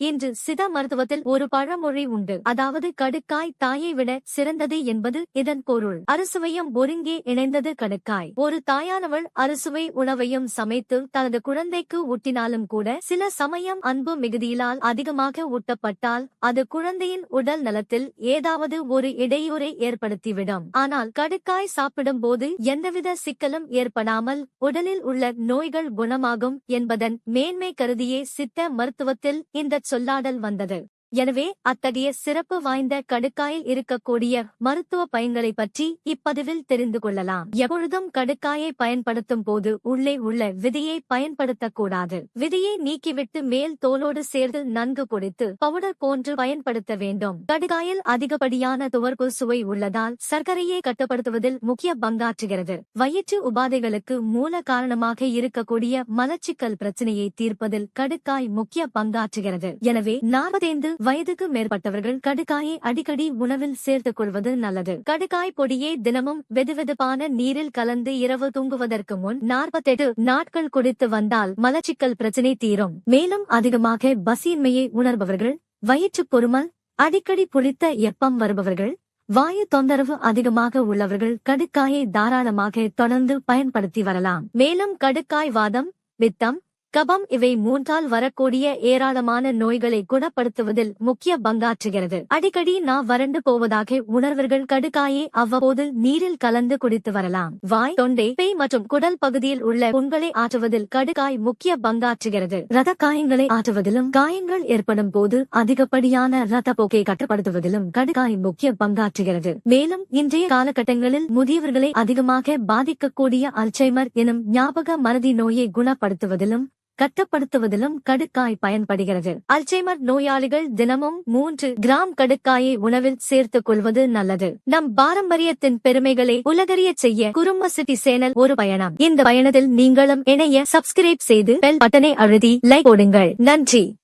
இன்று சித மருத்துவத்தில் ஒரு பழமொழி உண்டு. அதாவது கடுக்காய் தாயை விட சிறந்தது என்பது இதன் பொருள். அறுசுவையும் ஒருங்கே இணைந்தது கடுக்காய். ஒரு தாயானவள் அறுசுவை உணவையும் சமைத்து தனது குழந்தைக்கு ஊட்டினாலும் கூட சில சமயம் அன்பு மிகுதியிலால் அதிகமாக ஊட்டப்பட்டால் அது குழந்தையின் உடல் நலத்தில் ஏதாவது ஒரு இடையூறை ஏற்படுத்திவிடும். ஆனால் கடுக்காய் சாப்பிடும் போது எந்தவித சிக்கலும் ஏற்படாமல் உடலில் உள்ள நோய்கள் குணமாகும் என்பதன் மேன்மை கருதியே சித்த மருத்துவத்தில் இந்த சொல்லாடல் வந்தது. எனவே அத்தகைய சிறப்பு வாய்ந்த கடுக்காயில் இருக்கக்கூடிய மருத்துவ பயன்களை பற்றி இப்பதிவில் தெரிந்து கொள்ளலாம். எப்பொழுதும் கடுக்காயை பயன்படுத்தும் போது உள்ளே உள்ள விதையை பயன்படுத்தக்கூடாது. விதையை நீக்கிவிட்டு மேல் தோலோடு சேர்த்து நன்கு பொடித்து பவுடர் போன்று பயன்படுத்த வேண்டும். கடுக்காயில் அதிகப்படியான துவர்ப்பு சுவை உள்ளதால் சர்க்கரையை கட்டுப்படுத்துவதில் முக்கிய பங்காற்றுகிறது. வயிற்று உபாதைகளுக்கு மூல காரணமாக இருக்கக்கூடிய மலச்சிக்கல் பிரச்சனையை தீர்ப்பதில் கடுக்காய் முக்கிய பங்காற்றுகிறது. எனவே நாற்பத்தைந்து வயதுக்கு மேற்பட்டவர்கள் கடுக்காயை அடிக்கடி உணவில் சேர்த்துக் கொள்வது நல்லது. கடுக்காய் பொடியை தினமும் வெதுவெதுப்பான நீரில் கலந்து இரவு தூங்குவதற்கு முன் நாற்பத்தெட்டு நாட்கள் குடித்து வந்தால் மலச்சிக்கல் பிரச்சனை தீரும். மேலும் அதிகமாக பசியின்மையை உணர்பவர்கள் வயிற்றுப் பொறுமல் அடிக்கடி புளித்த எப்பம் வருபவர்கள் வாயு தொந்தரவு அதிகமாக உள்ளவர்கள் கடுக்காயை தாராளமாக தொடர்ந்து பயன்படுத்தி வரலாம். மேலும் கடுக்காய் வாதம் பித்தம் கபம் இவை மூன்றால் வரக்கூடிய ஏராளமான நோய்களை குணப்படுத்துவதில் முக்கிய பங்காற்றுகிறது. அடிக்கடி நான் வறண்டு போவதாக உணர்வர்கள் கடுக்காயை அவ்வப்போது நீரில் கலந்து குடித்து வரலாம். வாய் தொண்டை பேய் மற்றும் குடல் பகுதியில் உள்ள புண்களை ஆற்றுவதில் கடுக்காய் முக்கிய பங்காற்றுகிறது. ரத காயங்களை ஆற்றுவதிலும் காயங்கள் ஏற்படும் போது அதிகப்படியான ரத்த போக்கை கட்டுப்படுத்துவதிலும் கடுக்காய் முக்கிய பங்காற்றுகிறது. மேலும் இன்றைய காலகட்டங்களில் முதியவர்களை அதிகமாக பாதிக்கக்கூடிய அல்சைமர் எனும் ஞாபக மறதி நோயை குணப்படுத்துவதிலும் கட்டுப்படுத்துவதிலும் கடுக்காய் பயன்படுகிறது. அல்சைமர் நோயாளிகள் தினமும் மூன்று கிராம் கடுக்காயை உணவில் சேர்த்துக் கொள்வது நல்லது. நம் பாரம்பரியத்தின் பெருமைகளை உலகறிய செய்ய குறும்ப சிட்டி சேனல் ஒரு பயணம். இந்த பயணத்தில் நீங்களும் இணைய சப்ஸ்கிரைப் செய்து பெல் பட்டனை அழுதி லைக் போடுங்கள். நன்றி.